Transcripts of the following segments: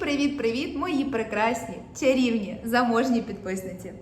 привіт-привіт, мої прекрасні, чарівні, заможні підписниці.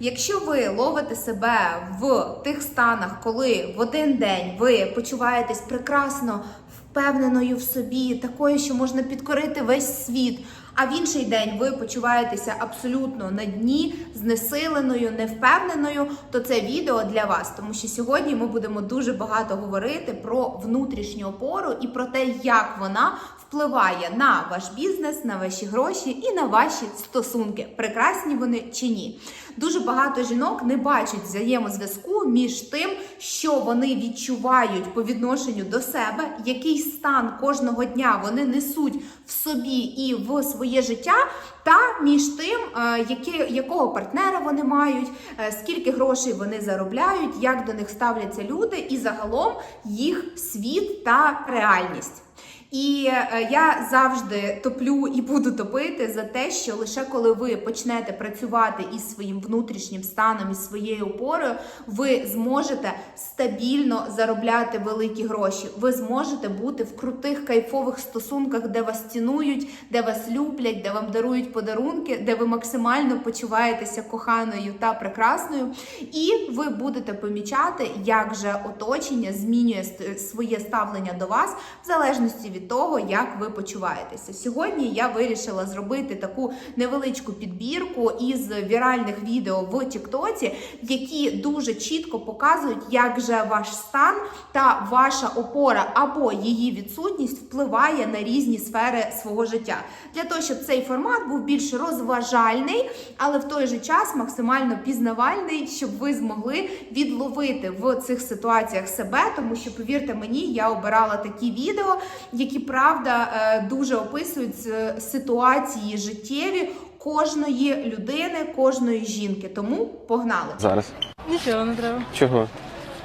Якщо ви ловите себе в тих станах, коли в один день ви почуваєтесь прекрасно впевненою в собі, такою, що можна підкорити весь світ, а в інший день ви почуваєтеся абсолютно на дні, знесиленою, невпевненою, то це відео для вас, тому що сьогодні ми будемо дуже багато говорити про внутрішню опору і про те, як вона впливає на ваш бізнес, на ваші гроші і на ваші стосунки. Прекрасні вони чи ні. Дуже багато жінок не бачать взаємозв'язку між тим, що вони відчувають по відношенню до себе, який стан кожного дня вони несуть в собі і в своє життя, та між тим, е, які, якого партнера вони мають, е, скільки грошей вони заробляють, як до них ставляться люди, і загалом їх світ та реальність. І е, я завжди топлю і буду топити за те, що лише коли ви почнете працювати із своїм внутрішнім станом, із своєю опорою, ви зможете стабільно заробляти великі гроші. Ви зможете бути в крутих кайфових стосунках, де вас цінують, де вас люблять, де вам дарують подарунки, де ви максимально почуваєтеся коханою та прекрасною. І ви будете помічати, як же оточення змінює своє ставлення до вас в залежності від того, як ви почуваєтеся. Сьогодні я вирішила зробити таку невеличку підбірку із віральних відео в Тіктоці, які дуже чітко показують, як же ваш стан та ваша опора або її відсутність впливає на різні сфери свого життя. Для того, щоб цей формат був більш розважальний, але в той же час максимально пізнавальний, щоб ви змогли відловити в цих ситуаціях себе, тому що повірте мені, я обирала такі відео, які правда е, дуже описують ситуації життєві кожної людини, кожної жінки. Тому погнали. Зараз. Нічого не треба. Чого?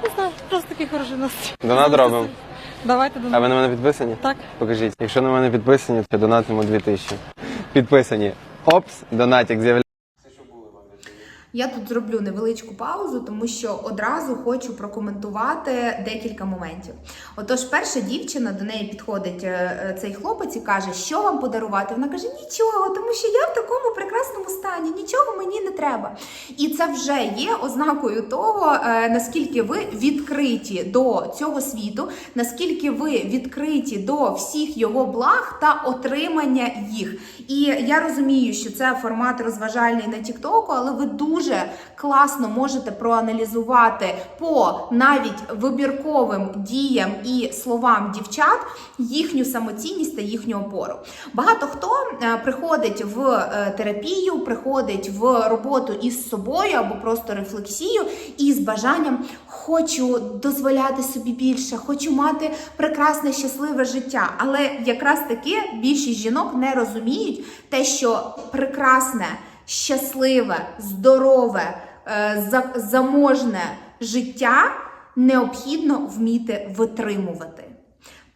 Не знаю, просто такий хороший настрій. Донат робимо. Давайте до А ви на мене підписані? Так. Покажіть. Якщо на мене підписані, то донатимо 2000. Підписані. Опс, донатик з'являється. Я тут зроблю невеличку паузу, тому що одразу хочу прокоментувати декілька моментів. Отож, перша дівчина до неї підходить е, е, цей хлопець і каже, що вам подарувати. Вона каже: нічого, тому що я в такому прекрасному стані, нічого мені не треба. І це вже є ознакою того, е, наскільки ви відкриті до цього світу, наскільки ви відкриті до всіх його благ та отримання їх. І я розумію, що це формат розважальний на Тіктоку, але ви дуже класно можете проаналізувати по навіть вибірковим діям і словам дівчат їхню самоцінність та їхню опору. Багато хто е, приходить в е, терапію, приходить в роботу із собою або просто рефлексію і з бажанням хочу дозволяти собі більше, хочу мати прекрасне щасливе життя. Але якраз таки більшість жінок не розуміють те, що прекрасне, щасливе, здорове, е, заможне життя необхідно вміти витримувати.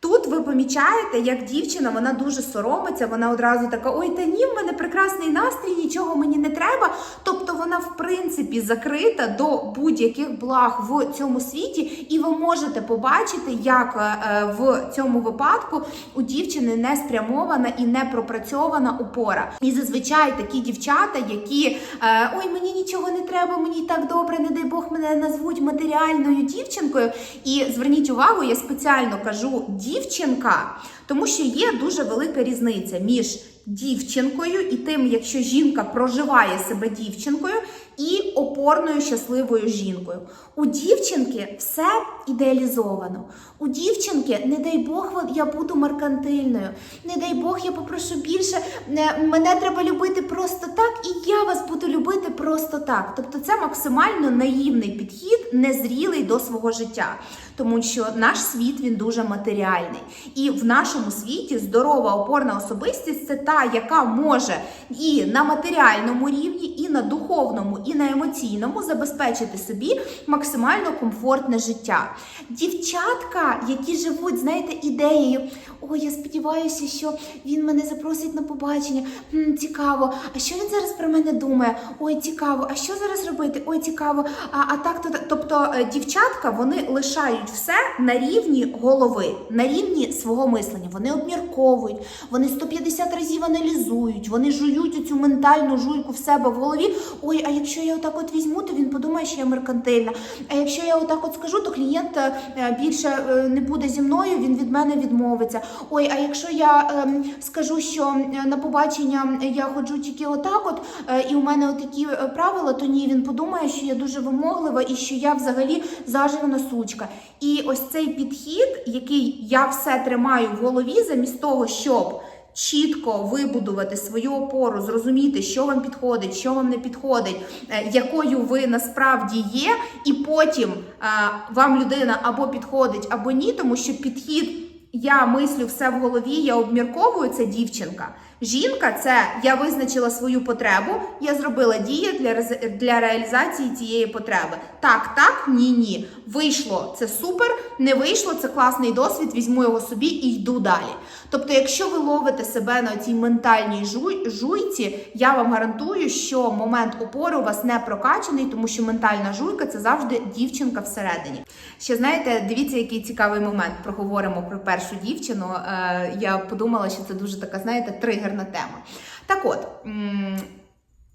Тут ви помічаєте, як дівчина вона дуже соромиться, вона одразу така: ой, та ні, в мене прекрасний настрій, нічого мені не треба. Тобто вона, в принципі, закрита до будь-яких благ в цьому світі, і ви можете побачити, як е, в цьому випадку у дівчини не спрямована і не пропрацьована опора. І зазвичай такі дівчата, які е, ой, мені нічого не треба, мені так добре, не дай Бог мене назвуть матеріальною дівчинкою. І зверніть увагу, я спеціально кажу дівчинка, тому що є дуже велика різниця між дівчинкою і тим, якщо жінка проживає себе дівчинкою, і опорною щасливою жінкою. У дівчинки все ідеалізовано. У дівчинки, не дай Бог, я буду меркантильною. Не дай Бог, я попрошу більше. е, Мене треба любити просто так, і я вас буду любити просто так. Тобто, це максимально наївний підхід, незрілий до свого життя. Тому що наш світ він дуже матеріальний. І в нашому світі здорова опорна особистість це та, яка може і на матеріальному рівні, і на духовному, і на емоційному забезпечити собі максимально комфортне життя. Дівчатка, які живуть, знаєте, ідеєю, ой, я сподіваюся, що він мене запросить на побачення. М, цікаво, а що він зараз про мене думає? Ой, цікаво, а що зараз робити? Ой, цікаво. А, а так, то тобто е, дівчатка вони лишають все на рівні голови, на рівні свого мислення. Вони обмірковують, вони 150 разів аналізують, вони жують оцю ментальну жуйку в себе в голові. Ой, а якщо я отак от візьму, то він подумає, що я меркантильна. А якщо я отак от скажу, то клієнт е, більше е, не буде зі мною, він від мене відмовиться. Ой, а якщо я ем, скажу, що е, на побачення я ходжу тільки отак, от е, і у мене отакі е, правила, то ні, він подумає, що я дуже вимоглива і що я взагалі заживана сучка. І ось цей підхід, який я все тримаю в голові, замість того, щоб чітко вибудувати свою опору, зрозуміти, що вам підходить, що вам не підходить, е, якою ви насправді є, і потім е, вам людина або підходить, або ні, тому що підхід. Я мислю все в голові, я обмірковую це дівчинка. Жінка це я визначила свою потребу, я зробила дії для для реалізації цієї потреби. Так, так, ні, ні. Вийшло це супер, не вийшло це класний досвід. Візьму його собі і йду далі. Тобто, якщо ви ловите себе на цій ментальній жуй, жуйці, я вам гарантую, що момент опори у вас не прокачаний, тому що ментальна жуйка це завжди дівчинка всередині. Ще знаєте, дивіться, який цікавий момент. Проговоримо про першу дівчину. Е, я подумала, що це дуже така, знаєте, тригерна тема. Так от.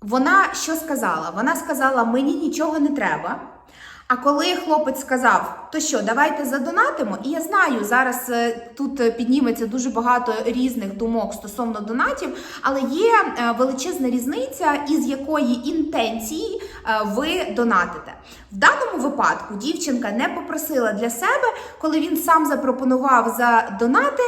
вона що сказала? Вона сказала: мені нічого не треба. А коли хлопець сказав, то що, давайте задонатимо, і я знаю, зараз е, тут е, підніметься дуже багато різних думок стосовно донатів, але є е, величезна різниця, із якої інтенції ви донатите. В даному випадку дівчинка не попросила для себе, коли він сам запропонував за донати,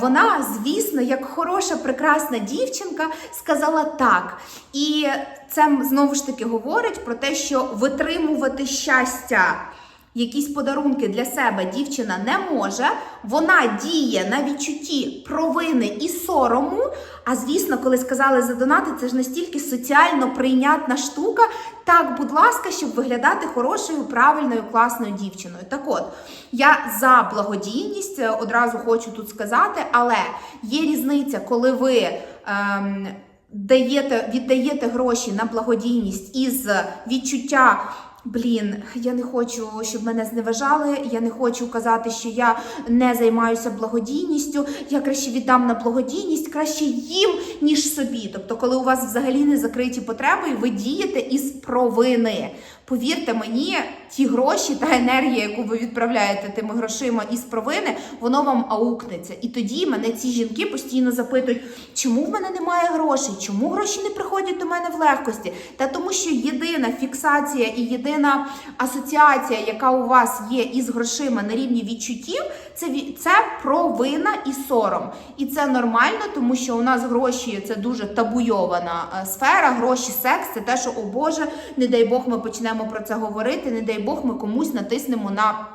вона, звісно, як хороша, прекрасна дівчинка, сказала так. І це знову ж таки говорить про те, що витримувати щастя. Якісь подарунки для себе дівчина не може, вона діє на відчутті провини і сорому. А звісно, коли сказали задонати, це ж настільки соціально прийнятна штука. Так, будь ласка, щоб виглядати хорошою, правильною, класною дівчиною. Так от, я за благодійність е, одразу хочу тут сказати, але є різниця, коли ви. Ем, даєте, віддаєте гроші на благодійність із відчуття. Блін, я не хочу, щоб мене зневажали. Я не хочу казати, що я не займаюся благодійністю. Я краще віддам на благодійність, краще їм, ніж собі. Тобто, коли у вас взагалі не закриті потреби, ви дієте із провини. Повірте мені, ті гроші та енергія, яку ви відправляєте тими грошима із провини, воно вам аукнеться. І тоді мене ці жінки постійно запитують, чому в мене немає грошей, чому гроші не приходять до мене в легкості? Та тому, що єдина фіксація і єдина асоціація, яка у вас є із грошима на рівні відчуттів, це це провина і сором. І це нормально, тому що у нас гроші це дуже табуйована е, сфера. Гроші, секс це те, що о Боже, не дай Бог, ми почнемо про це говорити. Не дай Бог, ми комусь натиснемо на.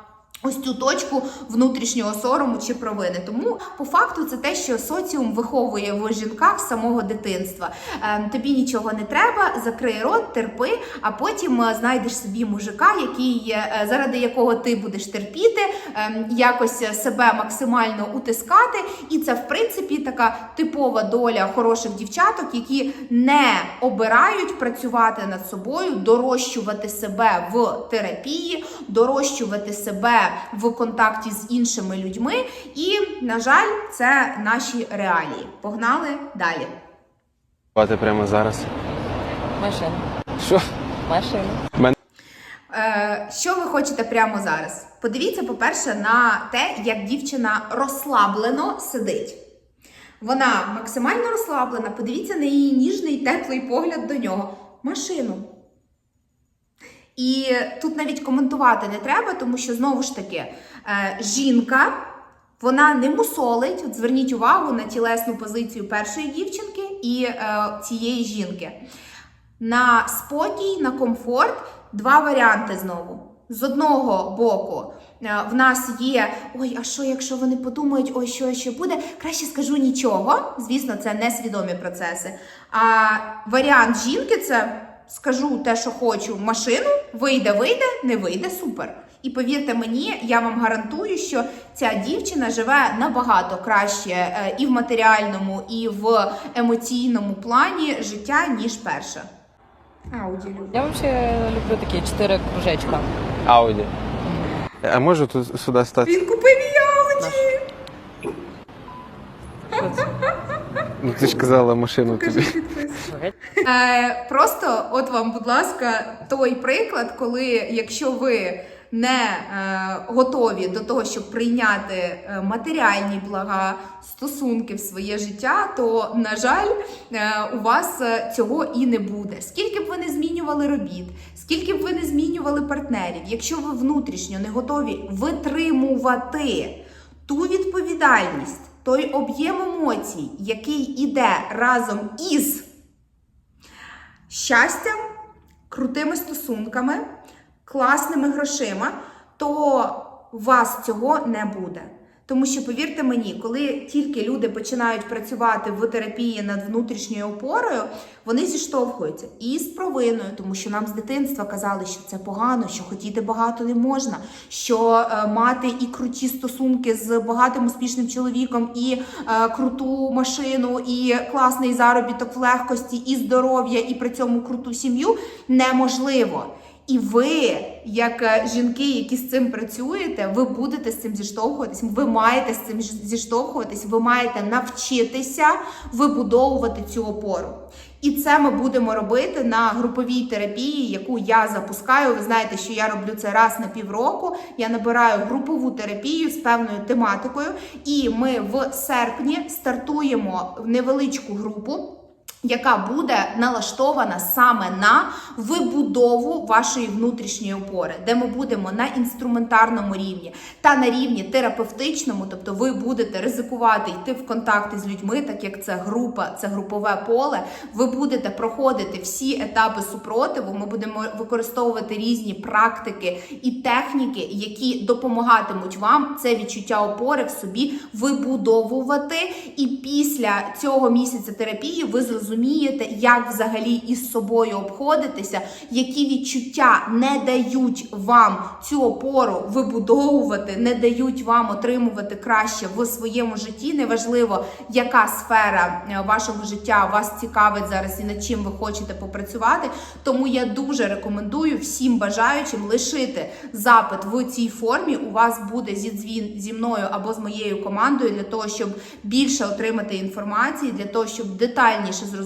Ось цю точку внутрішнього сорому чи провини. Тому по факту це те, що соціум виховує в жінках з самого дитинства. Ем, тобі нічого не треба, закрий рот, терпи, а потім е, знайдеш собі мужика, який е, заради якого ти будеш терпіти, ем, якось себе максимально утискати. І це в принципі така типова доля хороших дівчаток, які не обирають працювати над собою, дорощувати себе в терапії, дорощувати себе в контакті з іншими людьми. І, на жаль, це наші реалії. Погнали далі. Бати прямо зараз. Машина. Що? Машина. Е, що ви хочете прямо зараз? Подивіться, по-перше, на те, як дівчина розслаблено сидить. Вона максимально розслаблена. Подивіться на її ніжний теплий погляд до нього. Машину. І тут навіть коментувати не треба, тому що знову ж таки е, жінка. Вона не мусолить. От зверніть увагу на тілесну позицію першої дівчинки і е, цієї жінки. На спокій, на комфорт два варіанти знову. З одного боку, е, в нас є ой, а що, якщо вони подумають, ой, що ще буде, краще скажу нічого. Звісно, це несвідомі процеси. А варіант жінки це скажу те, що хочу, в машину, вийде, вийде, не вийде, супер. І повірте мені, я вам гарантую, що ця дівчина живе набагато краще е, і в матеріальному, і в емоційному плані життя, ніж перша. Ауді люблю. Я взагалі люблю такі чотири кружечка. Ауді. А можу тут сюди стати? Він купив їй Ауді! Ну ти ж казала машину тобі. Е, просто, от вам, будь ласка, той приклад, коли якщо ви не е, готові до того, щоб прийняти е, матеріальні блага, стосунки в своє життя, то на жаль, е, у вас е, цього і не буде. Скільки б ви не змінювали робіт, скільки б ви не змінювали партнерів, якщо ви внутрішньо не готові витримувати ту відповідальність, той об'єм емоцій, який іде разом із щастям, крутими стосунками, класними грошима, то у вас цього не буде. Тому що, повірте мені, коли тільки люди починають працювати в терапії над внутрішньою опорою, вони зіштовхуються і з провиною, тому що нам з дитинства казали, що це погано, що хотіти багато не можна, що е, мати і круті стосунки з багатим успішним чоловіком, і е, круту машину, і класний заробіток в легкості, і здоров'я, і при цьому круту сім'ю неможливо. І ви, як е, жінки, які з цим працюєте, ви будете з цим зіштовхуватись. Ви маєте з цим зіштовхуватись, ви маєте навчитися вибудовувати цю опору. І це ми будемо робити на груповій терапії, яку я запускаю. Ви знаєте, що я роблю це раз на півроку. Я набираю групову терапію з певною тематикою, і ми в серпні стартуємо невеличку групу яка буде налаштована саме на вибудову вашої внутрішньої опори, де ми будемо на інструментарному рівні та на рівні терапевтичному, тобто ви будете ризикувати йти в контакти з людьми, так як це група, це групове поле. Ви будете проходити всі етапи супротиву. Ми будемо використовувати різні практики і техніки, які допомагатимуть вам це відчуття опори в собі вибудовувати. І після цього місяця терапії ви зрозумієте, як взагалі із собою обходитися, які відчуття не дають вам цю опору вибудовувати, не дають вам отримувати краще в своєму житті. Неважливо, яка сфера е, вашого життя вас цікавить зараз і над чим ви хочете попрацювати. Тому я дуже рекомендую всім бажаючим лишити запит в цій формі. У вас буде зідзвін зі мною або з моєю командою для того, щоб більше отримати інформації, для того, щоб детальніше зрозуміти,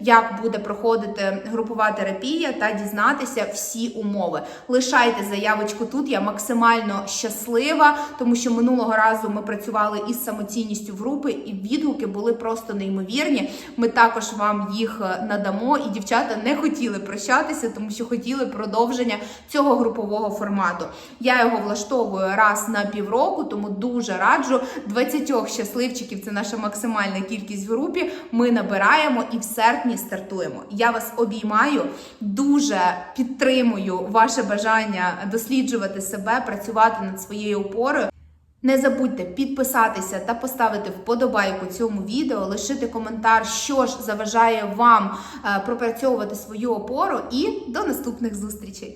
як буде проходити групова терапія та дізнатися всі умови. Лишайте заявочку тут. Я максимально щаслива, тому що минулого разу ми працювали із самоцінністю групи, і відгуки були просто неймовірні. Ми також вам їх е, надамо, і дівчата не хотіли прощатися, тому що хотіли продовження цього групового формату. Я його влаштовую раз на півроку, тому дуже раджу 20 щасливчиків. Це наша максимальна кількість в групі. Ми набираємо і в серпні стартуємо. Я вас обіймаю, дуже підтримую ваше бажання досліджувати себе, працювати над своєю опорою. Не забудьте підписатися та поставити вподобайку цьому відео, лишити коментар, що ж заважає вам е, пропрацьовувати свою опору, і до наступних зустрічей.